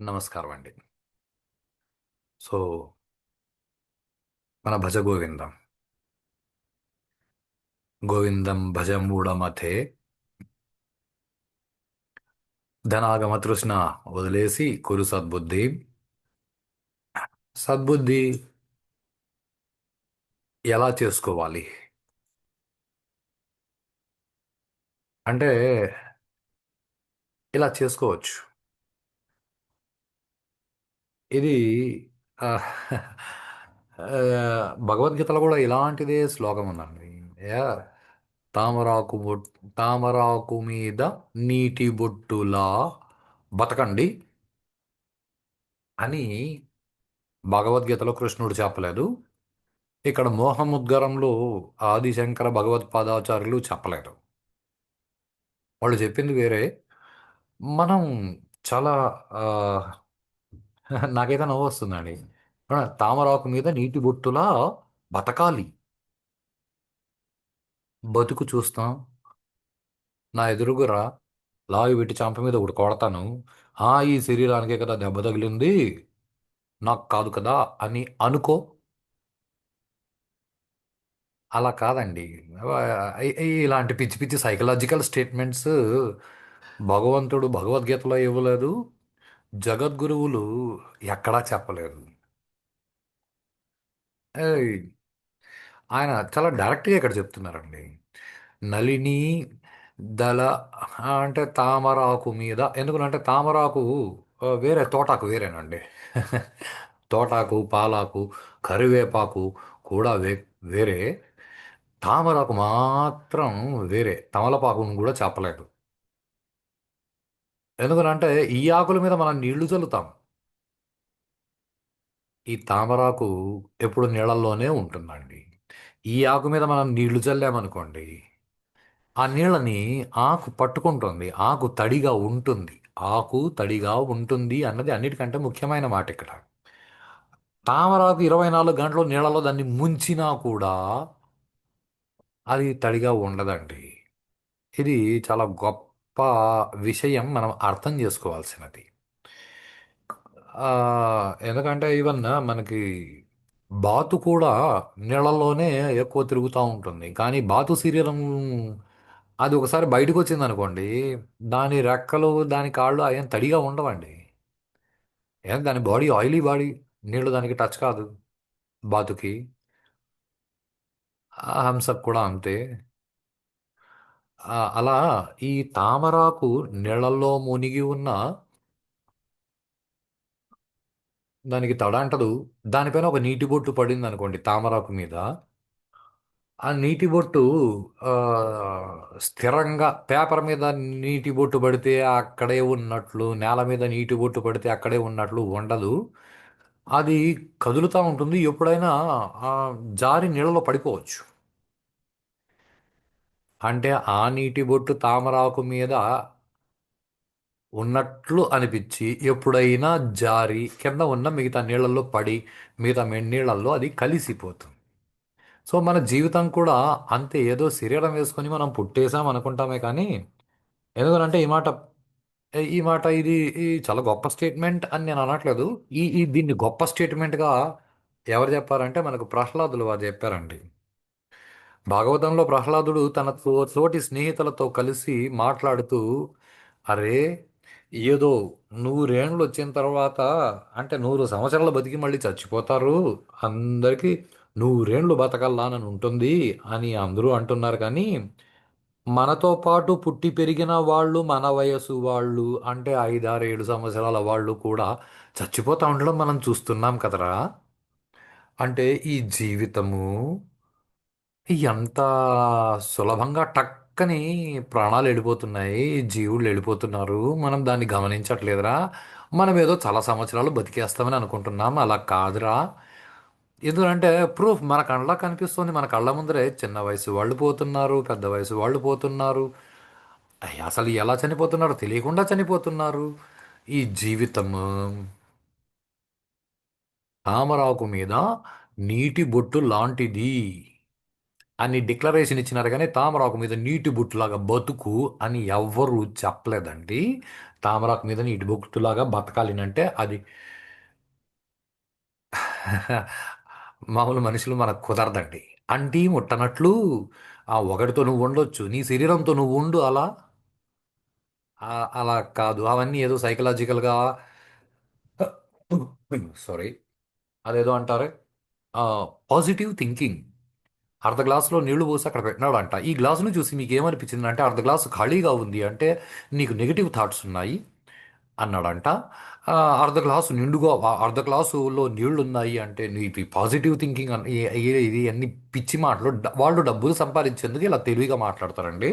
నమస్కారం అండి. సో మన భజ గోవిందం. గోవిందం భజ మూఢమతే ధనాగమ తృష్ణ వదిలేసి కురు సద్బుద్ధి. సద్బుద్ధి ఎలా చేసుకోవాలి? అంటే ఇలా చేసుకోవచ్చు. ఇది భగవద్గీతలో కూడా ఇలాంటిదే శ్లోకం ఉందండి. యా, తామరాకు బొట్ తామరాకు మీద నీటి బొట్టులా బతకండి అని భగవద్గీతలో కృష్ణుడు చెప్పలేదు. ఇక్కడ మోహముద్గరంలో ఆదిశంకర భగవత్పాదాచార్యులు చెప్పలేరు వాళ్ళు చెప్పింది వేరే. మనం చాలా నాకైతే నవ్వు వస్తుందండి ఆ, తామరాకు మీద నీటి బొట్టులా బతకాలి. బతుకు చూస్తాం. నా ఎదురుగురా లాగి పెట్టి చంప మీద ఒకటి కొడతాను. ఆ ఈ శరీరానికే కదా దెబ్బ తగిలింది. నాకు కాదు కదా అని అనుకో. అలా కాదండి. ఆ, ఇ- ఇ- ఇలాంటి పిచ్చి పిచ్చి సైకలాజికల్ స్టేట్మెంట్స్ భగవంతుడు భగవద్గీతలో ఇవ్వలేదు. జగద్గురువులు ఎక్కడా చెప్పలేదు ఏయ్, ఆయన చాలా డైరెక్ట్గా ఇక్కడ చెప్తున్నారండి. నళిని దళ అంటే తామరాకు మీద ఎందుకంటే తామరాకు ఆ, వేరే తోటాకు వేరేనండి. తోటాకు పాలాకు కరివేపాకు కూడా వే వేరే. తామరాకు మాత్రం వేరే. తమలపాకును కూడా చెప్పలేదు. ఎందుకనంటే ఈ ఆకుల మీద మనం నీళ్ళు చల్లుతాం. ఈ తామరాకు ఎప్పుడు నీళ్ళల్లోనే ఉంటుందండి. ఈ ఆకు మీద మనం నీళ్ళు చల్లామనుకోండి ఆ నీళ్ళని ఆకు పట్టుకుంటుంది ఆకు తడిగా ఉంటుంది ఆకు తడిగా ఉంటుంది అన్నది అన్నిటికంటే ముఖ్యమైన మాట ఇక్కడ. తామరాకు ఇరవై నాలుగు గంటలు నీళ్ళలో దాన్ని ముంచినా కూడా అది తడిగా ఉండదండి. ఇది చాలా గొప్ప విషయం మనం అర్థం చేసుకోవాల్సినది. ఎందుకంటే ఈవెన్ మనకి బాతు కూడా నీళ్ళల్లోనే ఎక్కువ తిరుగుతూ ఉంటుంది. కానీ బాతు శరీరం అది ఒకసారి బయటకు వచ్చింది అనుకోండి దాని రెక్కలు దాని కాళ్ళు అవేం తడిగా ఉండవండి. ఏం దాని బాడీ ఆయిలీ బాడీ నీళ్ళు దానికి టచ్ కాదు బాతుకి. ఆ హంసకు కూడా అంతే. ఆ, అలా ఈ తామరాకు నీళ్ళల్లో మునిగి ఉన్న దానికి తడ అంటదు. దానిపైన ఒక నీటి బొట్టు పడింది అనుకోండి తామరాకు మీద. ఆ నీటి బొట్టు ఆ, స్థిరంగా పేపర్ మీద నీటి బొట్టు పడితే అక్కడే ఉన్నట్లు నేల మీద నీటి బొట్టు పడితే అక్కడే ఉన్నట్లు ఉండదు. అది కదులుతూ ఉంటుంది. ఎప్పుడైనా ఆ, జారి నీళ్ళలో పడిపోవచ్చు. అంటే ఆ నీటి బొట్టు తామరాకు మీద ఉన్నట్లు అనిపించి ఎప్పుడైనా జారి కింద ఉన్న మిగతా నీళ్ళల్లో పడి మిగతా నీళ్ళల్లో అది కలిసిపోతుంది. సో మన జీవితం కూడా అంతే ఏదో శరీరం వేసుకొని మనం పుట్టేసాం అనుకుంటామే కానీ ఎందుకంటే ఈ మాట ఈ మాట ఇది ఈ చాలా గొప్ప స్టేట్మెంట్ అని నేను అనట్లేదు. ఈ ఈ దీన్ని గొప్ప స్టేట్మెంట్గా ఎవరు చెప్పారంటే మనకు ప్రహ్లాదులు వారు చెప్పారండి. భాగవతంలో ప్రహ్లాదుడు తన తో- తోటి స్నేహితులతో కలిసి మాట్లాడుతూ అరే ఏదో నూరేండ్లు వచ్చిన తర్వాత అంటే నూరు సంవత్సరాలు బతికి మళ్ళీ చచ్చిపోతారు. అందరికీ నూరేండ్లు బతకల్లానని ఉంటుంది అని అందరూ అంటున్నారు. కానీ మనతో పాటు పుట్టి పెరిగిన వాళ్ళు మన వయసు వాళ్ళు అంటే ఐదారు ఏడు సంవత్సరాల వాళ్ళు కూడా చచ్చిపోతూ ఉండడం మనం చూస్తున్నాం కదరా. అంటే ఈ జీవితము ఎంత సులభంగా టక్కని ప్రాణాలు వెళ్ళిపోతున్నాయి జీవులు వెళ్ళిపోతున్నారు. మనం దాన్ని గమనించట్లేదురా. మనం ఏదో చాలా సంవత్సరాలు బతికేస్తామని అనుకుంటున్నాం. అలా కాదురా. ఎందుకంటే ప్రూఫ్ మన కళ్ళ కనిపిస్తుంది. మన కళ్ళ ముందరే చిన్న వయసు వాళ్ళు పోతున్నారు పెద్ద వయసు వాళ్ళు పోతున్నారు. అయ్య, అసలు ఎలా చనిపోతున్నారో? తెలియకుండా చనిపోతున్నారు. ఈ జీవితము తామరాకు మీద నీటి బొట్టు లాంటిది. అని డిక్లరేషన్ ఇచ్చినారు కానీ తామరాకు మీద నీటి బుట్టులాగా బతుకు అని ఎవ్వరు చెప్పలేదండి. తామరాకు మీద నీటి బుట్టులాగా బతకాలి అంటే అది మామూలు మనుషులు మనకు కుదరదండి. అంటీ ముట్టనట్లు ఆ ఒకటితో నువ్వు ఉండొచ్చు నీ శరీరంతో నువ్వు ఉండు అలా. అలా కాదు. అవన్నీ ఏదో సైకలాజికల్గా సారీ. అదేదో అంటారు పాజిటివ్ థింకింగ్. అర్ధ గ్లాసులో నీళ్ళు పోసి అక్కడ పెట్టినాడు అంట ఈ గ్లాసును చూసి మీకు ఏమనిపించింది అంటే అర్ధ గ్లాసు ఖాళీగా ఉంది అంటే నీకు నెగిటివ్ థాట్స్ ఉన్నాయి అన్నాడంట. అర్ధ గ్లాసు నిండుగా అర్ధ గ్లాసులో నీళ్ళు ఉన్నాయి అంటే నీకు పాజిటివ్ థింకింగ్ ఇది అన్ని పిచ్చి మాటలు వాళ్ళు డబ్బులు సంపాదించేందుకు ఇలా తెలివిగా మాట్లాడతారండి.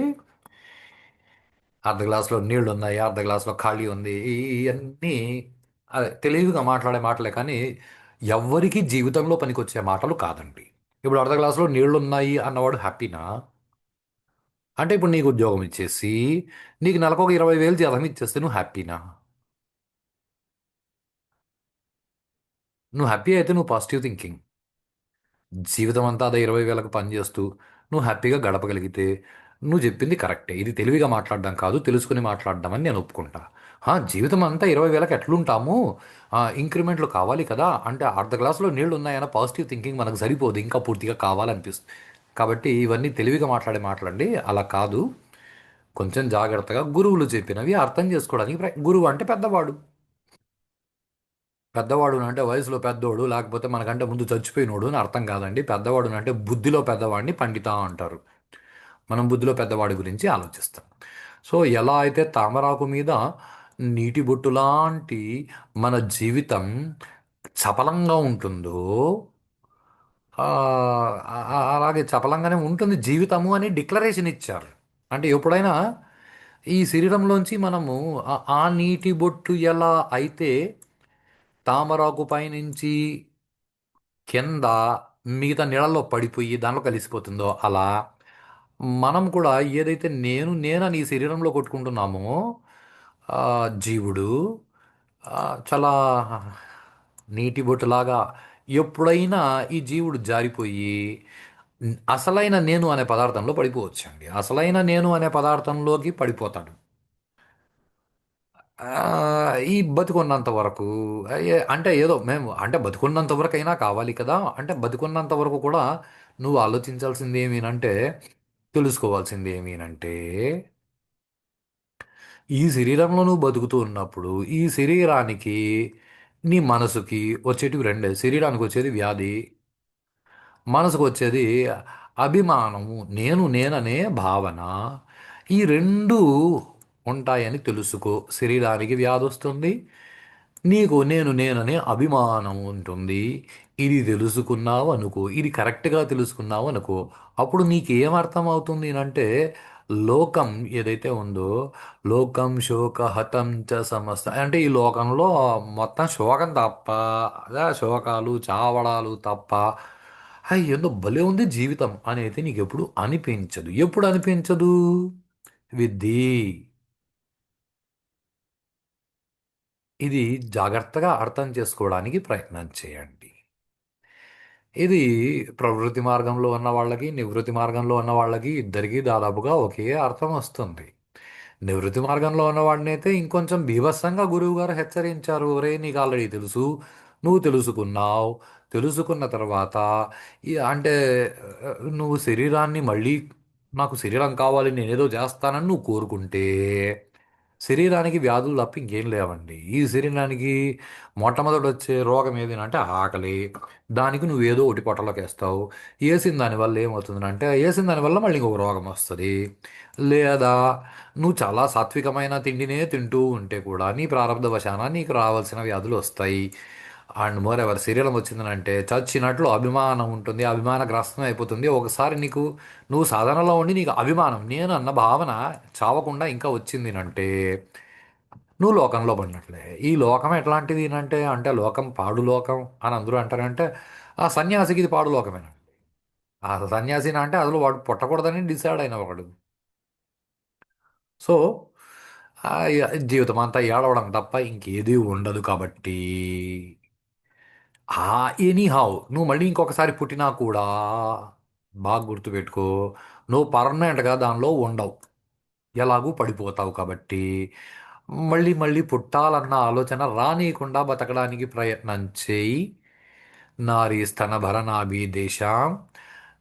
అర్ధ గ్లాసులో నీళ్ళు ఉన్నాయి అర్ధ గ్లాసులో ఖాళీ ఉంది ఇవన్నీ తెలివిగా మాట్లాడే మాటలే కానీ ఎవ్వరికీ జీవితంలో పనికొచ్చే మాటలు కాదండి. ఇప్పుడు అర్ధ గ్లాసులో నీళ్ళు ఉన్నాయి అన్నవాడు హ్యాపీనా? అంటే ఇప్పుడు నీకు ఉద్యోగం ఇచ్చేసి నీకు నెలకు ఒక ఇరవై వేలు జీతం ఇచ్చేస్తే నువ్వు హ్యాపీనా? నువ్వు హ్యాపీ అయితే నువ్వు పాజిటివ్ థింకింగ్. జీవితం అంతా అదే ఇరవై వేలకు పనిచేస్తూ నువ్వు హ్యాపీగా గడపగలిగితే నువ్వు చెప్పింది కరెక్టే. ఇది తెలివిగా మాట్లాడడం కాదు తెలుసుకుని మాట్లాడడం అని నేను ఒప్పుకుంటా. జీవితం అంతా ఇరవై వేలకు ఎట్లుంటాము? ఇంక్రిమెంట్లు కావాలి కదా. అంటే అర్ధ గ్లాసులో నీళ్ళు ఉన్నాయన్న పాజిటివ్ థింకింగ్ మనకు సరిపోదు. ఇంకా పూర్తిగా కావాలనిపిస్తుంది. కాబట్టి ఇవన్నీ తెలివిగా మాట్లాడే మాట్లాడండి. అలా కాదు. కొంచెం జాగ్రత్తగా గురువులు చెప్పినవి అర్థం చేసుకోవడానికి గురువు అంటే పెద్దవాడు. పెద్దవాడు అంటే వయసులో పెద్దోడు లేకపోతే మనకంటే ముందు చచ్చిపోయినోడు అని అర్థం కాదండి. పెద్దవాడు అంటే బుద్ధిలో పెద్దవాడిని పండిత అంటారు. మనం బుద్ధిలో పెద్దవాడి గురించి ఆలోచిస్తాం. సో ఎలా అయితే తామరాకు మీద నీటి బొట్టు లాంటి మన జీవితం చపలంగా ఉంటుందో అలాగే చపలంగానే ఉంటుంది జీవితము అని డిక్లరేషన్ ఇచ్చారు. అంటే ఎప్పుడైనా ఈ శరీరంలోంచి మనము ఆ నీటి బొట్టు ఎలా అయితే తామరాకు పైనుంచి కింద మిగతా నీళ్ళల్లో పడిపోయి దానిలో కలిసిపోతుందో అలా మనం కూడా ఏదైతే నేను నేనని ఈ శరీరంలో కొట్టుకుంటున్నామో జీవుడు చాలా నీటి బొట్టులాగా ఎప్పుడైనా ఈ జీవుడు జారిపోయి అసలైన నేను అనే పదార్థంలో పడిపోవచ్చండి. అసలైన నేను అనే పదార్థంలోకి పడిపోతాడు. ఈ బతికున్నంత వరకు అంటే ఏదో మేము అంటే బతికున్నంత వరకు అయినా కావాలి కదా. అంటే బతికున్నంత వరకు కూడా నువ్వు ఆలోచించాల్సింది ఏమీనంటే తెలుసుకోవాల్సింది ఏమీనంటే ఈ శరీరంలో నువ్వు బతుకుతూ ఉన్నప్పుడు ఈ శరీరానికి నీ మనసుకి వచ్చేటివి రెండే. శరీరానికి వచ్చేది వ్యాధి మనసుకు వచ్చేది అభిమానము నేను నేననే భావన. ఈ రెండు ఉంటాయని తెలుసుకో. శరీరానికి వ్యాధి వస్తుంది నీకు నేను నేననే అభిమానం ఉంటుంది. ఇది తెలుసుకున్నావు అనుకో ఇది కరెక్ట్గా తెలుసుకున్నావు అనుకో అప్పుడు నీకేం అర్థం అవుతుంది అంటే లోకం ఏదైతే ఉందో లోకం శోక హతం చ సమస్త అంటే ఈ లోకంలో మొత్తం శోకం తప్ప అదే శోకాలు చావడాలు తప్ప ఏందో భలే ఉంది జీవితం అనేది నీకు ఎప్పుడు అనిపించదు. ఎప్పుడు అనిపించదు? విద్ధి ఇది జాగ్రత్తగా అర్థం చేసుకోవడానికి ప్రయత్నం చేయండి. ఇది ప్రవృత్తి మార్గంలో ఉన్న వాళ్ళకి నివృత్తి మార్గంలో ఉన్న వాళ్ళకి ఇద్దరికీ దాదాపుగా ఒకే అర్థం వస్తుంది. నివృత్తి మార్గంలో ఉన్నవాడినైతే ఇంకొంచెం బీభత్సంగా గురువు గారు హెచ్చరించారు. రే నీకు ఆల్రెడీ తెలుసు. నువ్వు తెలుసుకున్నావు. తెలుసుకున్న తర్వాత అంటే నువ్వు శరీరాన్ని మళ్ళీ నాకు శరీరం కావాలి నేనేదో చేస్తానని నువ్వు కోరుకుంటే శరీరానికి వ్యాధులు తప్ప ఇంకేం లేవండి. ఈ శరీరానికి మొట్టమొదటి వచ్చే రోగం ఏది అంటే ఆకలి. దానికి నువ్వు ఏదో ఒకటి పొట్టలోకి వేస్తావు. వేసిన దానివల్ల ఏమవుతుంది అంటే వేసిన దానివల్ల మళ్ళీ ఇంకొక రోగం వస్తుంది. లేదా నువ్వు చాలా సాత్వికమైన తిండినే తింటూ ఉంటే కూడా నీ ప్రారంభ వశాన నీకు రావాల్సిన వ్యాధులు వస్తాయి. అండ్ మోర్ ఎవరి శరీరం వచ్చిందనంటే చచ్చినట్లు అభిమానం ఉంటుంది అభిమాన గ్రస్తం అయిపోతుంది. ఒకసారి నీకు నువ్వు సాధనలో ఉండి నీకు అభిమానం నేను అన్న భావన చావకుండా ఇంకా వచ్చింది అంటే నువ్వు లోకంలో పడినట్లే. ఈ లోకం ఎట్లాంటిది అంటే అంటే లోకం పాడు లోకం అని అందరూ అంటారంటే ఆ సన్యాసికి ఇది పాడు లోకమేనండి. ఆ సన్యాసిని అంటే అందులో వాడు పుట్టకూడదని డిసైడ్ అయిన ఒకడు. సో జీవితం అంతా ఏడవడం తప్ప ఇంకేది ఉండదు కాబట్టి ఆ ఎనీహౌ నువ్వు మళ్ళీ ఇంకొకసారి పుట్టినా కూడా బాగా గుర్తుపెట్టుకో నువ్వు పర్మనెంట్గా దానిలో ఉండవు. ఎలాగూ పడిపోతావు కాబట్టి. మళ్ళీ మళ్ళీ పుట్టాలన్న ఆలోచన రానియకుండా బతకడానికి ప్రయత్నం చేయి. నారీ స్తనభరనాభి దేశం.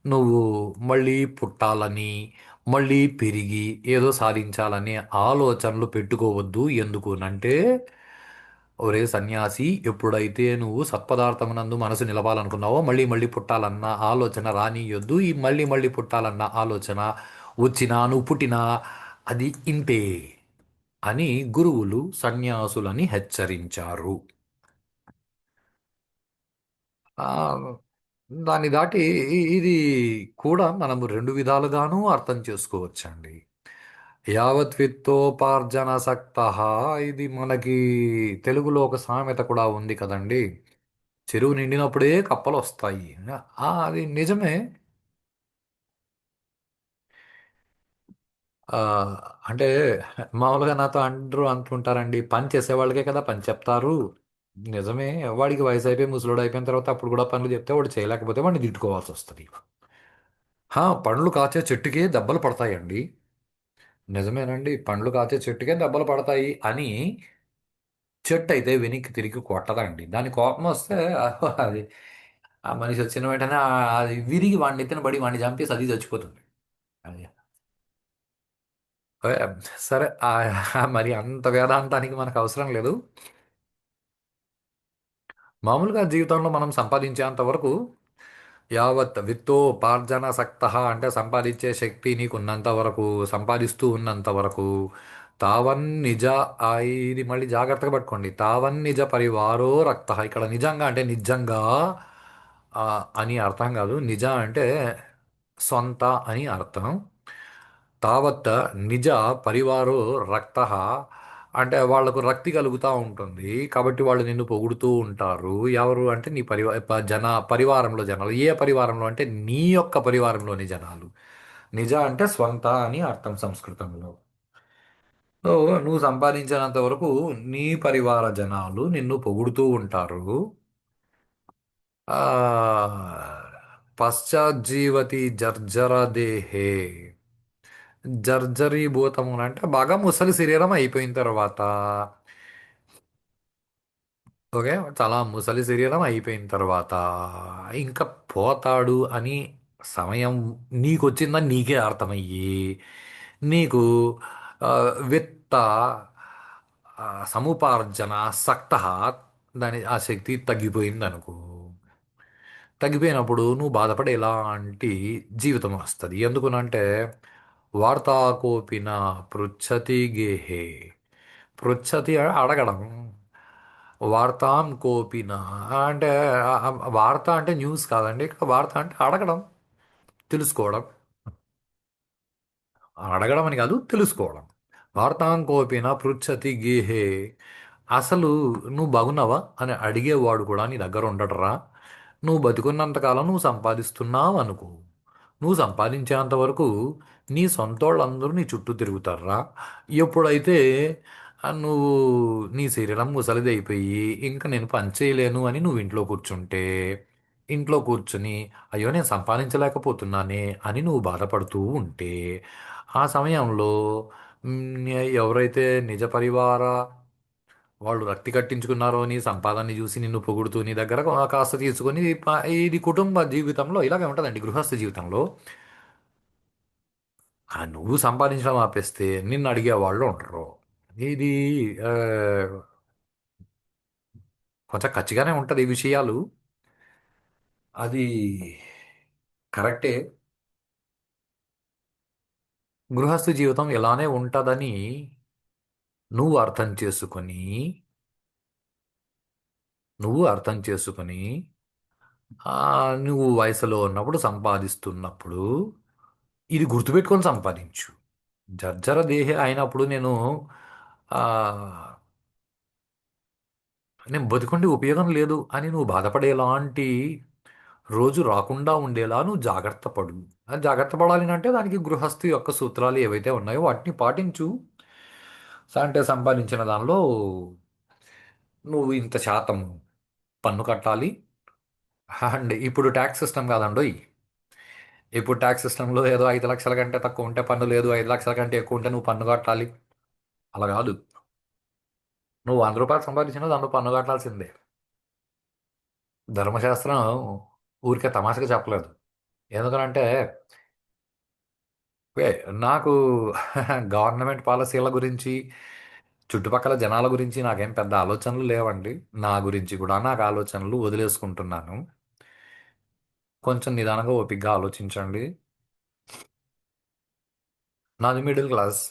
నువ్వు మళ్ళీ పుట్టాలని మళ్ళీ పెరిగి ఏదో సాధించాలనే ఆలోచనలు పెట్టుకోవద్దు. ఎందుకునంటే ఒరే సన్యాసి ఎప్పుడైతే నువ్వు సత్పదార్థమునందు మనసు నిలవాలనుకున్నావో మళ్ళీ మళ్ళీ పుట్టాలన్న ఆలోచన రానియొద్దు ఈ మళ్ళీ మళ్ళీ పుట్టాలన్న ఆలోచన వచ్చినా నువ్వు పుట్టినా అది ఇంతే అని గురువులు సన్యాసులని హెచ్చరించారు. దాన్ని దాటి ఇది కూడా మనము రెండు విధాలుగాను అర్థం చేసుకోవచ్చండి. యావత్ విత్తోపార్జన సక్త ఇది మనకి తెలుగులో ఒక సామెత కూడా ఉంది కదండి. చెరువు నిండినప్పుడే కప్పలు వస్తాయి అది నిజమే. అంటే మామూలుగా నాతో అందరూ అంటుంటారండి పని చేసే వాళ్ళకే కదా పని చెప్తారు. నిజమే వాడికి వయసు అయిపోయి ముసలోడు అయిపోయిన తర్వాత అప్పుడు కూడా పనులు చెప్తే వాడు చేయలేకపోతే వాడిని తిట్టుకోవాల్సి వస్తుంది పనులు పండ్లు కాచే చెట్టుకే దెబ్బలు పడతాయండి. నిజమేనండి. పండ్లు కాచే చెట్టుకే దెబ్బలు పడతాయి అని చెట్టు అయితే వెనక్కి తిరిగి కొట్టదండి. దాని కోపం వస్తే అది ఆ మనిషి వచ్చిన వెంటనే ఆ- అది విరిగి వాడిని ఎత్తిన పడి వాడిని చంపేసి అది చచ్చిపోతుంది. అది. ఏ, సరే ఆ, మరి అంత వేదాంతానికి మనకు అవసరం లేదు. మామూలుగా జీవితంలో మనం సంపాదించేంత వరకు యావత్ విత్తోపార్జన సక్త అంటే సంపాదించే శక్తి నీకు ఉన్నంత వరకు సంపాదిస్తూ ఉన్నంత వరకు. తావన్ నిజ ఇది మళ్ళీ జాగ్రత్తగా పట్టుకోండి. తావన్ నిజ పరివారో రక్త. ఇక్కడ నిజంగా అంటే నిజంగా అని అర్థం కాదు. నిజ అంటే సొంత అని అర్థం. తావత్ నిజ పరివారో రక్త. అంటే వాళ్ళకు రక్తి కలుగుతూ ఉంటుంది. కాబట్టి వాళ్ళు నిన్ను పొగుడుతూ ఉంటారు. ఎవరు అంటే నీ పరివా ప- జన పరివారంలో జనాలు. ఏ పరివారంలో అంటే నీ యొక్క పరివారంలోని జనాలు. నిజ అంటే స్వంత అని అర్థం సంస్కృతంలో. సో నువ్వు సంపాదించినంత వరకు నీ పరివార జనాలు నిన్ను పొగుడుతూ ఉంటారు. ఆ పశ్చాజ్జీవతి జర్జర దేహే. జర్జరీభూతములు అంటే బాగా ముసలి శరీరం అయిపోయిన తర్వాత. ఓకే? చాలా ముసలి శరీరం అయిపోయిన తర్వాత ఇంకా పోతాడు అని సమయం నీకు వచ్చిందని నీకే అర్థమయ్యి. నీకు ఆ, విత్త ఆ, సముపార్జన సక్త దాని ఆ శక్తి తగ్గిపోయింది అనుకో తగ్గిపోయినప్పుడు నువ్వు బాధపడే ఎలాంటి జీవితం వస్తుంది. ఎందుకునంటే వార్తాకోపిన పృచ్ఛతి గేహే. పృచ్ఛతి అడగడం. వార్తాం కోపిన అంటే వార్త అంటే న్యూస్ కాదండి. ఇక్కడ వార్త అంటే అడగడం తెలుసుకోవడం. అడగడం అని కాదు తెలుసుకోవడం. వార్తాం కోపిన పృచ్ఛతి గేహే. అసలు నువ్వు బాగున్నావా? అని అడిగేవాడు కూడా నీ దగ్గర ఉండడరా? నువ్వు బతికున్నంతకాలం నువ్వు సంపాదిస్తున్నావు అనుకో నువ్వు సంపాదించేంత వరకు నీ సొంతోళ్ళందరూ నీ చుట్టూ తిరుగుతారా? ఎప్పుడైతే నువ్వు నీ శరీరం ముసలిది అయిపోయి ఇంకా నేను పని చేయలేను అని నువ్వు ఇంట్లో కూర్చుంటే ఇంట్లో కూర్చుని అయ్యో నేను సంపాదించలేకపోతున్నానే అని నువ్వు బాధపడుతూ ఉంటే ఆ సమయంలో ఎవరైతే నిజ పరివార వాళ్ళు రక్తి కట్టించుకున్నారో నీ సంపాదనని చూసి నిన్ను పొగుడుతూ నీ దగ్గర కాస్త తీసుకొని ఇది కుటుంబ జీవితంలో ఇలాగే ఉంటుందండి గృహస్థ జీవితంలో. ఆ నువ్వు సంపాదించడం ఆపేస్తే నిన్ను అడిగే వాళ్ళు ఉంటారు ఇది కొంచెం ఖచ్చితంగానే ఉంటుంది ఈ విషయాలు. అది కరెక్టే. గృహస్థ జీవితం ఇలానే ఉంటుందని నువ్వు అర్థం చేసుకొని నువ్వు అర్థం చేసుకొని నువ్వు వయసులో ఉన్నప్పుడు సంపాదిస్తున్నప్పుడు ఇది గుర్తుపెట్టుకొని సంపాదించు. జర్జర దేహి అయినప్పుడు నేను నేను బతికుండి ఉపయోగం లేదు అని నువ్వు బాధపడేలాంటి రోజు రాకుండా ఉండేలా నువ్వు జాగ్రత్త పడు. జాగ్రత్త పడాలి అంటే దానికి గృహస్థు యొక్క సూత్రాలు ఏవైతే ఉన్నాయో వాటిని పాటించు. అంటే సంపాదించిన దానిలో నువ్వు ఇంత శాతం పన్ను కట్టాలి. అండ్ ఇప్పుడు ట్యాక్స్ సిస్టమ్ కాదండోయ్. ఇప్పుడు ట్యాక్స్ సిస్టంలో ఏదో ఐదు లక్షల కంటే తక్కువ ఉంటే పన్ను లేదు ఐదు లక్షల కంటే ఎక్కువ ఉంటే నువ్వు పన్ను కట్టాలి. అలా కాదు. నువ్వు వంద రూపాయలు సంపాదించినా దాంట్లో పన్ను కట్టాల్సిందే. ధర్మశాస్త్రం ఊరికే తమాషగా చెప్పలేదు. ఎందుకనంటే ఓకే. నాకు గవర్నమెంట్ పాలసీల గురించి చుట్టుపక్కల జనాల గురించి నాకేం పెద్ద ఆలోచనలు లేవండి. నా గురించి కూడా నాకు ఆలోచనలు వదిలేసుకుంటున్నాను. కొంచెం నిదానంగా ఓపికగా ఆలోచించండి. నాది మిడిల్ క్లాస్.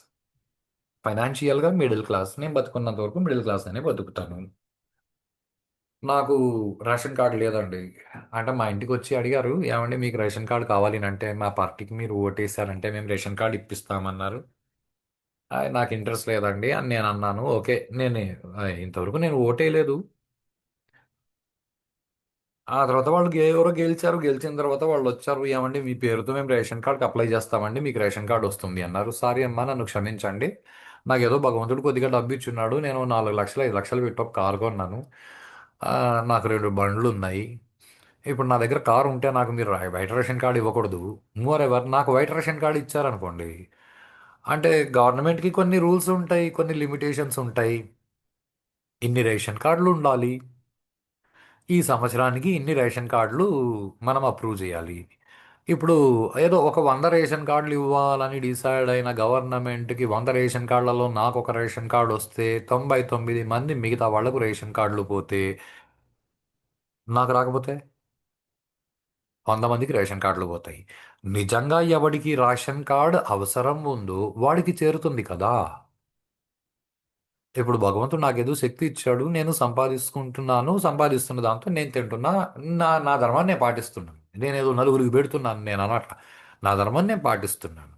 ఫైనాన్షియల్గా మిడిల్ క్లాస్. నేను బతుకున్నంత వరకు మిడిల్ క్లాస్ అనే బతుకుతాను. నాకు రేషన్ కార్డు లేదండి. అంటే మా ఇంటికి వచ్చి అడిగారు ఏమండి మీకు రేషన్ కార్డు కావాలి అని అంటే మా పార్టీకి మీరు ఓటేసారంటే మేము రేషన్ కార్డు ఇప్పిస్తామన్నారు. నాకు ఇంట్రెస్ట్ లేదండి అని నేను అన్నాను. ఓకే నేను ఇంతవరకు నేను ఓటేయలేదు. ఆ తర్వాత వాళ్ళు గే- ఎవరో గెలిచారు. గెలిచిన తర్వాత వాళ్ళు వచ్చారు. ఏమండి మీ పేరుతో మేము రేషన్ కార్డ్కి అప్లై చేస్తామండి మీకు రేషన్ కార్డు వస్తుంది అన్నారు. సారీ అమ్మా నన్ను క్షమించండి. నాకు ఏదో భగవంతుడు కొద్దిగా డబ్బు ఇచ్చున్నాడు నేను నాలుగు లక్షలు ఐదు లక్షలు పెట్టి ఒక కారు కొన్నాను నాకు రెండు బండ్లు ఉన్నాయి ఇప్పుడు నా దగ్గర కారు ఉంటే నాకు మీరు వైట్ రేషన్ కార్డు ఇవ్వకూడదు. మోర్ ఎవర్ నాకు వైట్ రేషన్ కార్డు ఇచ్చారనుకోండి. అంటే గవర్నమెంట్కి కొన్ని రూల్స్ ఉంటాయి కొన్ని లిమిటేషన్స్ ఉంటాయి. ఇన్ని రేషన్ కార్డులు ఉండాలి. ఈ సంవత్సరానికి ఇన్ని రేషన్ కార్డులు మనం అప్రూవ్ చేయాలి. ఇప్పుడు ఏదో ఒక వంద రేషన్ కార్డులు ఇవ్వాలని డిసైడ్ అయిన గవర్నమెంట్కి వంద రేషన్ కార్డులలో నాకు ఒక రేషన్ కార్డు వస్తే తొంభై తొమ్మిది మంది మిగతా వాళ్ళకు రేషన్ కార్డులు పోతే నాకు రాకపోతే? వంద మందికి రేషన్ కార్డులు పోతాయి. నిజంగా ఎవడికి రేషన్ కార్డు అవసరం ఉందో వాడికి చేరుతుంది కదా. ఇప్పుడు భగవంతుడు నాకేదో శక్తి ఇచ్చాడు నేను సంపాదించుకుంటున్నాను సంపాదిస్తున్న దాంతో నేను తింటున్నా నా నా ధర్మాన్ని నేను పాటిస్తున్నాను. నేనేదో నలుగురికి పెడుతున్నాను నేను అనట్ల. నా ధర్మం నేను పాటిస్తున్నాను.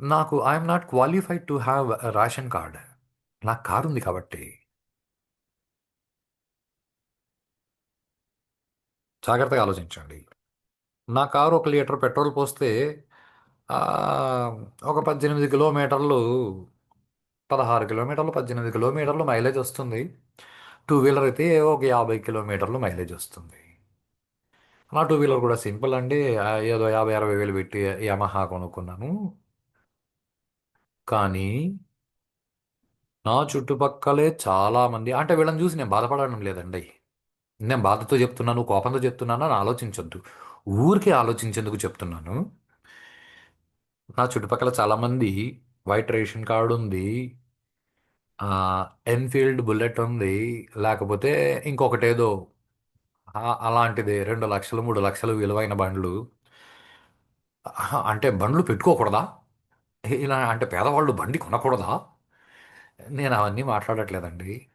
నాకు I'm not qualified to have ration card నాకు కారు ఉంది కాబట్టి. జాగ్రత్తగా ఆలోచించండి. నా కారు ఒక లీటర్ పెట్రోల్ పోస్తే ఒక పద్దెనిమిది కిలోమీటర్లు పదహారు కిలోమీటర్లు పద్దెనిమిది కిలోమీటర్లు మైలేజ్ వస్తుంది. టూ వీలర్ అయితే ఒక యాభై కిలోమీటర్లు మైలేజ్ వస్తుంది. నా టూ వీలర్ కూడా సింపుల్ అండి. ఆ, ఏదో యాభై అరవై వేలు పెట్టి యమహా కొనుక్కున్నాను. కానీ నా చుట్టుపక్కలే చాలామంది అంటే వీళ్ళని చూసి నేను బాధపడడం లేదండి. నేను బాధతో చెప్తున్నాను కోపంతో చెప్తున్నాను అని ఆలోచించొద్దు. ఊరికే ఆలోచించేందుకు చెప్తున్నాను. నా చుట్టుపక్కల చాలామంది వైట్ రేషన్ కార్డు ఉంది ఎన్ఫీల్డ్ బుల్లెట్ ఉంది లేకపోతే ఇంకొకటేదో ఆ- అలాంటిది రెండు లక్షలు మూడు లక్షలు విలువైన బండ్లు. అంటే బండ్లు పెట్టుకోకూడదా? ఇలా అంటే పేదవాళ్ళు బండి కొనకూడదా? నేను అవన్నీ మాట్లాడట్లేదండి.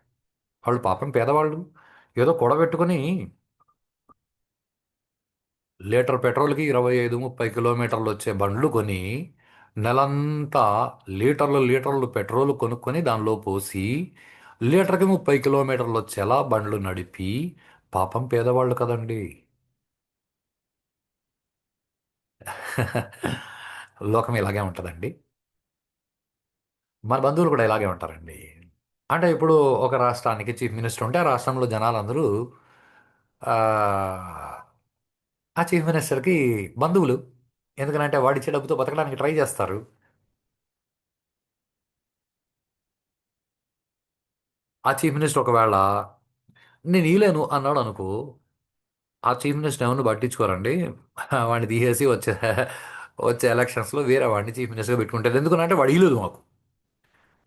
వాళ్ళు పాపం పేదవాళ్ళు. ఏదో కూడబెట్టుకొని లీటర్ పెట్రోల్కి ఇరవై ఐదు ముప్పై కిలోమీటర్లు వచ్చే బండ్లు కొని నెలంతా లీటర్లు లీటర్లు పెట్రోల్ కొనుక్కొని దానిలో పోసి లీటర్కి ముప్పై కిలోమీటర్లు వచ్చేలా బండ్లు నడిపి పాపం పేదవాళ్ళు కదండి. లోకం ఇలాగే ఉంటుందండి. మన బంధువులు కూడా ఇలాగే ఉంటారండి. అంటే ఇప్పుడు ఒక రాష్ట్రానికి చీఫ్ మినిస్టర్ ఉంటే ఆ రాష్ట్రంలో జనాలందరూ ఆ, ఆ చీఫ్ మినిస్టర్కి బంధువులు. ఎందుకంటే వాడిచ్చే డబ్బుతో బతకడానికి ట్రై చేస్తారు. ఆ చీఫ్ మినిస్టర్ ఒకవేళ నేను ఇలేను అన్నాడు అనుకో ఆ చీఫ్ మినిస్టర్ ఏమన్నా పట్టించుకోరండి? వాడిని తీసేసి వచ్చే వచ్చే ఎలక్షన్స్లో వేరే వాడిని చీఫ్ మినిస్టర్గా పెట్టుకుంటారు. ఎందుకంటే వాడు ఇలేదు మాకు.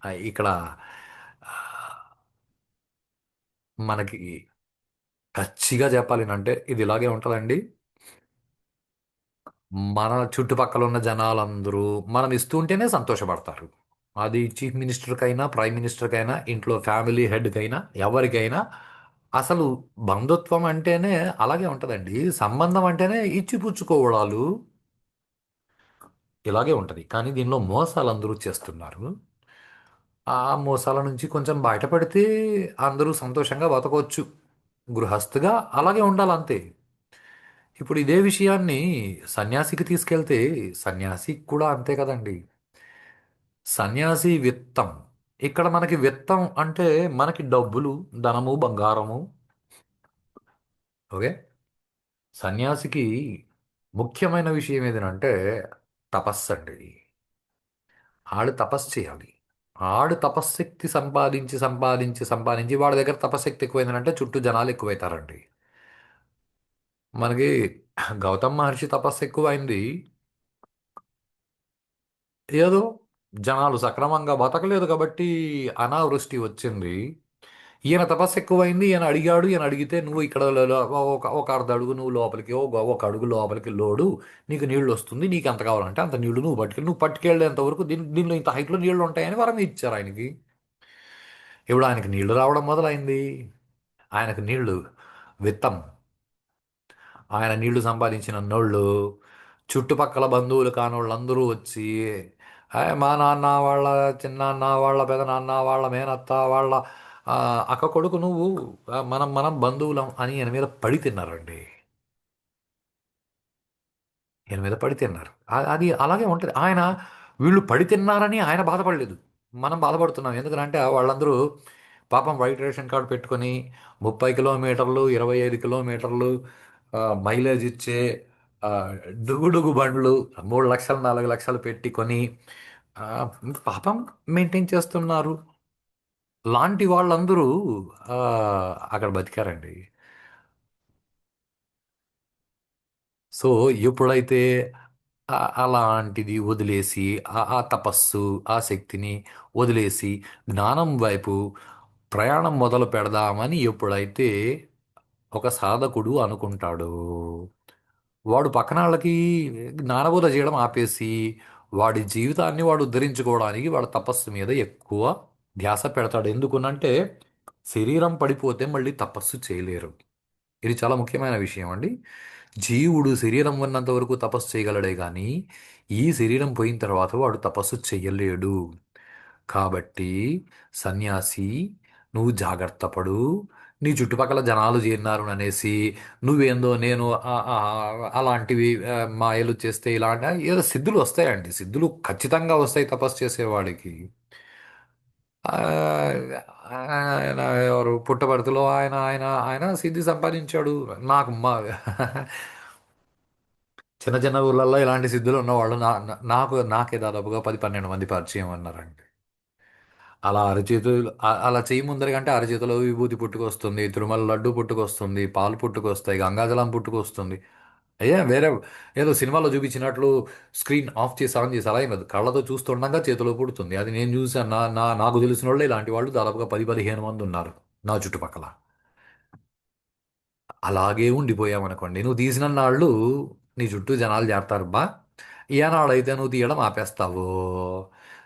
ఇక్కడ మనకి ఖచ్చిగా చెప్పాలి అంటే ఇది ఇలాగే ఉంటుందండి. మన చుట్టుపక్కల ఉన్న జనాలందరూ మనం ఇస్తుంటేనే సంతోషపడతారు. అది చీఫ్ మినిస్టర్కైనా ప్రైమ్ మినిస్టర్కైనా ఇంట్లో ఫ్యామిలీ హెడ్కైనా ఎవరికైనా అసలు బంధుత్వం అంటేనే అలాగే ఉంటుందండి. సంబంధం అంటేనే ఇచ్చిపుచ్చుకోవడాలు ఇలాగే ఉంటుంది. కానీ దీనిలో మోసాలు అందరూ చేస్తున్నారు. ఆ మోసాల నుంచి కొంచెం బయటపడితే అందరూ సంతోషంగా బతకవచ్చు గృహస్థుగా అలాగే ఉండాలి అంతే ఇప్పుడు ఇదే విషయాన్ని సన్యాసికి తీసుకెళ్తే సన్యాసికి కూడా అంతే కదండి. సన్యాసి విత్తం. ఇక్కడ మనకి విత్తం అంటే మనకి డబ్బులు ధనము బంగారము. ఓకే? సన్యాసికి ముఖ్యమైన విషయం ఏదంటే తపస్సు అండి. ఆడు తపస్సు చేయాలి. ఆడు తపశ్శక్తి సంపాదించి సంపాదించి సంపాదించి వాడి దగ్గర తపశ్శక్తి ఎక్కువైందంటే చుట్టూ జనాలు ఎక్కువైతారండి. మనకి గౌతమ్ మహర్షి తపస్సు ఎక్కువైంది. ఏదో జనాలు సక్రమంగా బతకలేదు కాబట్టి అనావృష్టి వచ్చింది. ఈయన తపస్సు ఎక్కువైంది ఈయన అడిగాడు ఈయన అడిగితే నువ్వు ఇక్కడ ఒక ఒక అర్ధ అడుగు నువ్వు లోపలికి ఒక ఒక అడుగు లోపలికి లోడు నీకు నీళ్ళు వస్తుంది నీకు ఎంత కావాలంటే అంత నీళ్ళు నువ్వు పట్టుకెళ్ళి నువ్వు పట్టుకెళ్ళేంత వరకు దీని దీనిలో ఇంత హైట్లో నీళ్ళు ఉంటాయని వరం ఇచ్చారు ఆయనకి. ఇప్పుడు ఆయనకి నీళ్ళు రావడం మొదలైంది. ఆయనకు నీళ్ళు విత్తం. ఆయన నీళ్ళు సంపాదించిన నోళ్ళు చుట్టుపక్కల బంధువులు కానోళ్ళందరూ వచ్చి మా నాన్న వాళ్ళ చిన్నాన్న వాళ్ళ పెదనాన్న వాళ్ళ మేనత్త వాళ్ళ అక్క కొడుకు నువ్వు మనం మనం బంధువులం అని ఈయన మీద పడి తిన్నారండి. ఈయన మీద పడి తిన్నారు. అది అలాగే ఉంటుంది. ఆయన వీళ్ళు పడి తిన్నారని ఆయన బాధపడలేదు. మనం బాధపడుతున్నాం. ఎందుకంటే వాళ్ళందరూ పాపం వైట్ రేషన్ కార్డు పెట్టుకొని ముప్పై కిలోమీటర్లు ఇరవై ఐదు కిలోమీటర్లు మైలేజ్ ఇచ్చే డుగుడుగు బండ్లు మూడు లక్షలు నాలుగు లక్షలు పెట్టి కొని పాపం మెయింటైన్ చేస్తున్నారు. లాంటి వాళ్ళందరూ అక్కడ బతికారండి. సో ఎప్పుడైతే అలాంటిది వదిలేసి ఆ ఆ తపస్సు ఆ శక్తిని వదిలేసి జ్ఞానం వైపు ప్రయాణం మొదలు పెడదామని ఎప్పుడైతే ఒక సాధకుడు అనుకుంటాడు వాడు పక్కన వాళ్ళకి జ్ఞానబోధ చేయడం ఆపేసి వాడి జీవితాన్ని వాడు ఉద్ధరించుకోవడానికి వాడు తపస్సు మీద ఎక్కువ ధ్యాస పెడతాడు. ఎందుకునంటే శరీరం పడిపోతే మళ్ళీ తపస్సు చేయలేరు. ఇది చాలా ముఖ్యమైన విషయం అండి. జీవుడు శరీరం ఉన్నంత వరకు తపస్సు చేయగలడే కానీ ఈ శరీరం పోయిన తర్వాత వాడు తపస్సు చేయలేడు. కాబట్టి సన్యాసి నువ్వు జాగ్రత్త పడు. నీ చుట్టుపక్కల జనాలు చేరినారు అనేసి నువ్వేందో నేను అలాంటివి మాయలు చేస్తే ఇలాంటి ఏదో సిద్ధులు వస్తాయండి. సిద్ధులు ఖచ్చితంగా వస్తాయి తపస్సు చేసేవాడికి. ఆయన ఎవరు? పుట్టపర్తిలో ఆయన ఆయన ఆయన సిద్ధి సంపాదించాడు. నాకు మా చిన్న చిన్న ఊర్లలో ఇలాంటి సిద్ధులు ఉన్నవాళ్ళు నా నాకు నాకే దాదాపుగా పది పన్నెండు మంది పరిచయం అన్నారండి. అలా అరచేతులు అ- అలా చేయి ముందరగంటే అరచేతిలో విభూతి పుట్టుకొస్తుంది తిరుమల లడ్డు పుట్టుకొస్తుంది పాలు పుట్టుకొస్తాయి గంగాజలం పుట్టుకొస్తుంది. అయ్యా వేరే ఏదో సినిమాలో చూపించినట్లు స్క్రీన్ ఆఫ్ చేసి ఆన్ చేసి అలా ఏం కాదు. కళ్ళతో చూస్తుండగా చేతిలో పుడుతుంది. అది నేను చూసాను నా నా నాకు తెలిసిన వాళ్ళు ఇలాంటి వాళ్ళు దాదాపుగా పది పదిహేను మంది ఉన్నారు నా చుట్టుపక్కల. అలాగే ఉండిపోయామనుకోండి. నువ్వు తీసిన నాళ్ళు నీ చుట్టూ జనాలు చేరతారు బా ఈనాడైతే నువ్వు తీయడం ఆపేస్తావు?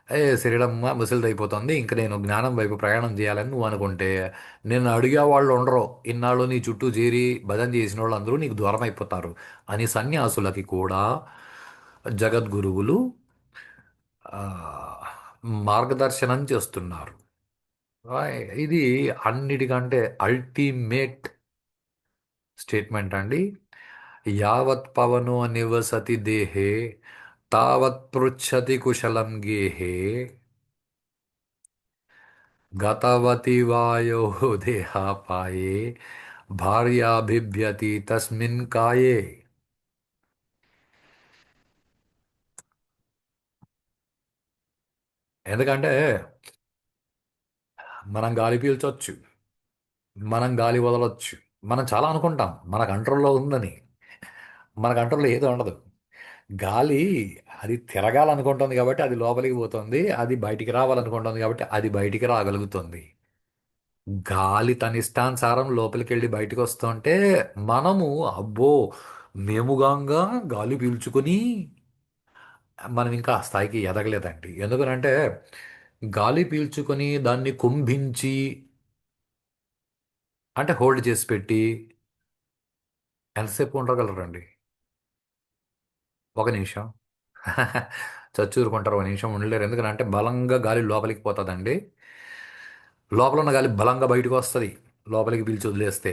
ఏ శరీరం ముసలిది అయిపోతుంది ఇంక నేను జ్ఞానం వైపు ప్రయాణం చేయాలని నువ్వు అనుకుంటే నేను అడిగే వాళ్ళు ఉండరు. ఇన్నాళ్ళు నీ చుట్టూ చేరి భజన చేసిన వాళ్ళు అందరూ నీకు దూరం అయిపోతారు అని సన్యాసులకి కూడా జగద్గురువులు మార్గదర్శనం చేస్తున్నారు. ఇది అన్నిటికంటే అల్టిమేట్ స్టేట్మెంట్ అండి. యావత్ పవనో నివసతి దేహే తావత్ పృచ్చతి కుశలం గేహే గతవతి వాయో దేహాపాయే భార్యాభిభ్యతి తస్మిన్ కాయే ఎందుకంటే మనం గాలి పీల్చొచ్చు మనం గాలి వదలొచ్చు మనం చాలా అనుకుంటాం మన కంట్రోల్లో ఉందని. మన కంట్రోల్లో ఏదో ఉండదు. గాలి అది తిరగాలనుకుంటుంది కాబట్టి అది లోపలికి పోతుంది అది బయటికి రావాలనుకుంటుంది కాబట్టి అది బయటికి రాగలుగుతుంది. గాలి తన ఇష్టానుసారం లోపలికి వెళ్ళి బయటకు వస్తుంటే మనము అబ్బో మేముగాంగా గాలి పీల్చుకొని మనం ఇంకా ఆ స్థాయికి ఎదగలేదండి. ఎందుకనంటే గాలి పీల్చుకొని దాన్ని కుంభించి అంటే హోల్డ్ చేసి పెట్టి ఎంతసేపు ఉండగలరండి? ఒక నిమిషం. చచ్చూరుకుంటారు ఒక నిమిషం ఉండలేరు. ఎందుకంటే బలంగా గాలి లోపలికి పోతుందండి. లోపల ఉన్న గాలి బలంగా బయటకు వస్తుంది లోపలికి పీల్చి వదిలేస్తే.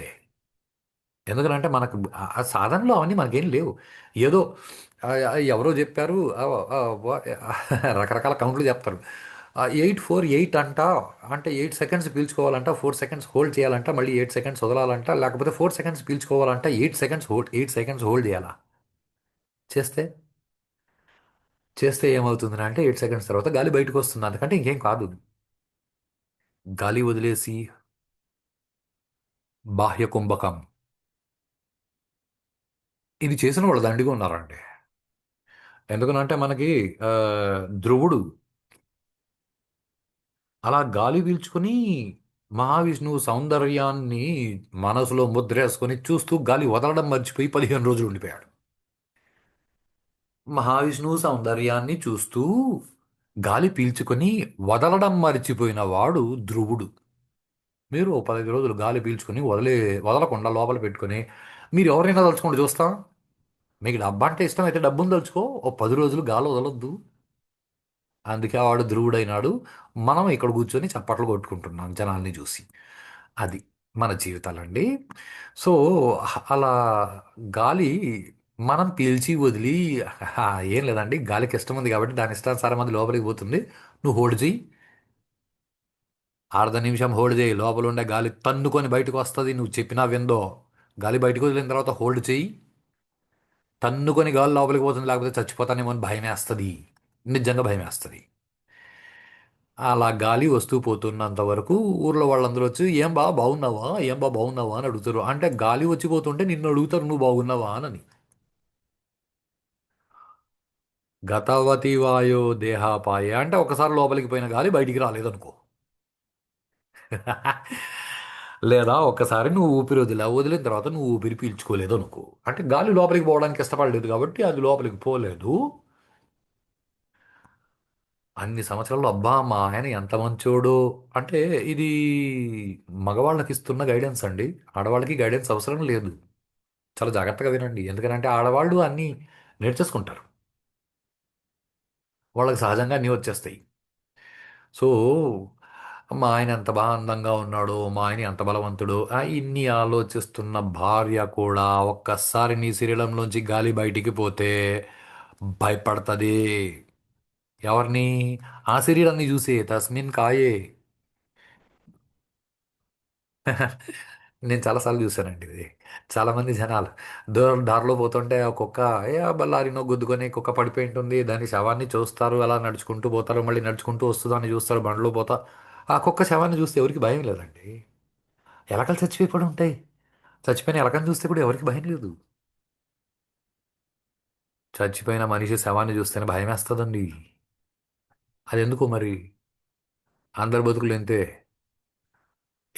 ఎందుకంటే మనకు ఆ సాధనలో అవన్నీ మనకేం లేవు. ఏదో ఎవరో చెప్పారు రకరకాల కౌంట్లు చెప్తారు. ఎయిట్ ఫోర్ ఎయిట్ అంట అంటే ఎయిట్ సెకండ్స్ పీల్చుకోవాలంట ఫోర్ సెకండ్స్ హోల్డ్ చేయాలంట మళ్ళీ ఎయిట్ సెకండ్స్ వదలాలంట లేకపోతే four seconds పీల్చుకోవాలంట eight seconds hold eight seconds hold చేయాలా? చేస్తే? చేస్తే ఏమవుతుంది అంటే ఎయిట్ సెకండ్స్ తర్వాత గాలి బయటకు వస్తుంది అందుకంటే ఇంకేం కాదు. గాలి వదిలేసి బాహ్య కుంభకం. ఇది చేసిన వాళ్ళు దండిగా ఉన్నారండి. ఎందుకనంటే మనకి ధ్రువుడు అలా గాలి పీల్చుకొని మహావిష్ణువు సౌందర్యాన్ని మనసులో ముద్రేసుకొని చూస్తూ గాలి వదలడం మర్చిపోయి పదిహేను రోజులు ఉండిపోయాడు. మహావిష్ణువు సౌందర్యాన్ని చూస్తూ గాలి పీల్చుకొని వదలడం మర్చిపోయిన వాడు ధ్రువుడు. మీరు ఓ పదిహేను రోజులు గాలి పీల్చుకొని వదిలే వదలకుండా లోపల పెట్టుకొని మీరు ఎవరైనా తలుచుకోండి చూస్తా? మీకు డబ్బు అంటే ఇష్టం అయితే డబ్బును తలుచుకో ఓ పది రోజులు గాలి వదలొద్దు. అందుకే వాడు ధ్రువుడైనాడు. మనం ఇక్కడ కూర్చొని చప్పట్లు కొట్టుకుంటున్నాం జనాల్ని చూసి. అది మన జీవితాలండి. సో అలా గాలి మనం పీల్చి వదిలి ఆ, ఏం లేదండి గాలికి ఇష్టం ఉంది కాబట్టి దాని ఇష్టానుసారం అది లోపలికి పోతుంది. నువ్వు హోల్డ్ చెయ్యి. అర్ధ నిమిషం హోల్డ్ చేయి లోపల ఉండే గాలి తన్నుకొని బయటకు వస్తుంది. నువ్వు చెప్పినా విందో. గాలి బయటకు వదిలిన తర్వాత హోల్డ్ చెయ్యి. తన్నుకొని గాలి లోపలికి పోతుంది. లేకపోతే చచ్చిపోతానేమో అని భయం వేస్తుంది. నిజంగా భయం వేస్తుంది. అలా గాలి వస్తూ పోతున్నంత వరకు ఊర్లో వాళ్ళందరూ వచ్చి ఏం బా బాగున్నావా? ఏం బా బాగున్నావా? అని అడుగుతారు. అంటే గాలి వచ్చి పోతుంటే నిన్ను అడుగుతారు నువ్వు బాగున్నావా? అని. గతవతి వాయో దేహాపాయ అంటే ఒకసారి లోపలికి పోయిన గాలి బయటికి రాలేదనుకో. లేదా ఒక్కసారి నువ్వు ఊపిరి వదిలా వదిలిన తర్వాత నువ్వు ఊపిరి పీల్చుకోలేదు అనుకో అంటే గాలి లోపలికి పోవడానికి ఇష్టపడలేదు కాబట్టి అది లోపలికి పోలేదు. అన్ని సంవత్సరాలు అబ్బా మా ఆయన ఎంత మంచోడు. అంటే ఇది మగవాళ్ళకి ఇస్తున్న గైడెన్స్ అండి. ఆడవాళ్ళకి గైడెన్స్ అవసరం లేదు. చాలా జాగ్రత్తగా వినండి. ఎందుకంటే ఆడవాళ్ళు అన్నీ నేర్చేసుకుంటారు. వాళ్ళకి సహజంగా అన్నీ వచ్చేస్తాయి. సో మా ఆయన ఎంత బాగా అందంగా ఉన్నాడో మా ఆయన ఎంత బలవంతుడో ఆ ఇన్ని ఆలోచిస్తున్న భార్య కూడా ఒక్కసారి నీ శరీరంలోంచి గాలి బయటికి పోతే భయపడుతుంది. ఎవరిని? ఆ శరీరాన్ని చూసే తస్మిన్ కాయే. నేను చాలాసార్లు చూశానండి ఇది. చాలామంది జనాలు దూరం దారిలో పోతుంటే ఆ కుక్క ఏ ఆ బల్లారినో గుద్దుకొని కుక్క పడిపోయి ఉంటుంది దాని శవాన్ని చూస్తారు అలా నడుచుకుంటూ పోతారు మళ్ళీ నడుచుకుంటూ వస్తుందని చూస్తారు బండ్లో పోతా. ఆ కుక్క శవాన్ని చూస్తే ఎవరికి భయం లేదండి. ఎలకలు చచ్చిపోయి ఉంటాయి. చచ్చిపోయిన ఎలకని చూస్తే కూడా ఎవరికి భయం లేదు. చచ్చిపోయిన మనిషి శవాన్ని చూస్తేనే భయం వేస్తుందండి అది ఎందుకు మరి? అందరి బతుకులు ఎంతే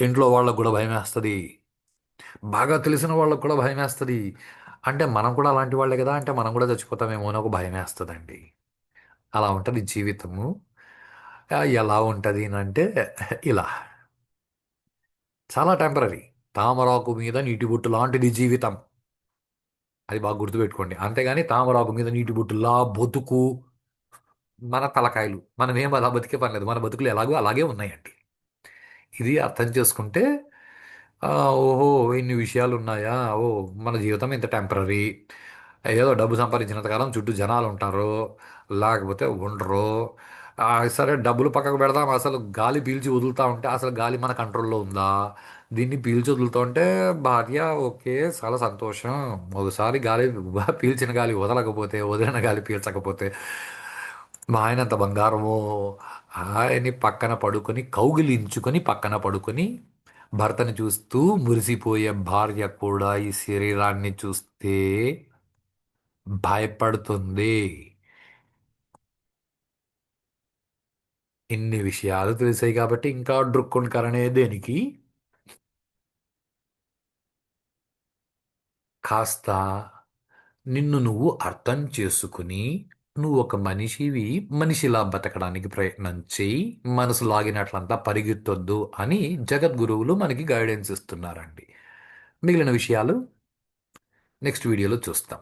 ఇంట్లో వాళ్ళకు కూడా భయం వేస్తుంది బాగా తెలిసిన వాళ్ళకు కూడా భయం వేస్తుంది అంటే మనం కూడా అలాంటి వాళ్ళే కదా అంటే మనం కూడా చచ్చిపోతామేమో అని ఒక భయం వేస్తుందండి అలా ఉంటుంది జీవితము. ఎలా ఉంటుంది అంటే ఇలా. చాలా టెంపరీ తామరాకు మీద నీటి బొట్టు లాంటిది జీవితం. అది బాగా గుర్తుపెట్టుకోండి. అంతేగాని తామరాకు మీద నీటి బొట్టులా బతుకు మన తలకాయలు. మనం ఏం అలా బతికే పని లేదు. మన బతుకులు ఎలాగో అలాగే ఉన్నాయండి. ఇది అర్థం చేసుకుంటే ఓహో ఇన్ని విషయాలు ఉన్నాయా ఓ మన జీవితం ఇంత టెంపరీ ఏదో డబ్బు సంపాదించినంత కాలం చుట్టూ జనాలు ఉంటారు. లేకపోతే ఉండరు. ఆ, సరే డబ్బులు పక్కకు పెడదాం. అసలు గాలి పీల్చి వదులుతా ఉంటే అసలు గాలి మన కంట్రోల్లో ఉందా? దీన్ని పీల్చి వదులుతూ ఉంటే భార్య ఓకే చాలా సంతోషం. ఒకసారి గాలి పీల్చిన గాలి వదలకపోతే వదిలిన గాలి పీల్చకపోతే మా ఆయన అంత బంగారము ఆయన్ని పక్కన పడుకొని కౌగిలించుకొని పక్కన పడుకొని భర్తను చూస్తూ మురిసిపోయే భార్య కూడా ఈ శరీరాన్ని చూస్తే భయపడుతుంది. ఇన్ని విషయాలు తెలిసాయి కాబట్టి ఇంకా డ్రుక్కుని దేనికి? కాస్త నిన్ను నువ్వు అర్థం చేసుకుని నువ్వు ఒక మనిషివి మనిషిలా బతకడానికి ప్రయత్నం చేయి మనసు లాగినట్లంతా పరిగెత్తొద్దు అని జగద్గురువులు మనకి గైడెన్స్ ఇస్తున్నారండి. మిగిలిన విషయాలు నెక్స్ట్ వీడియోలో చూస్తాం.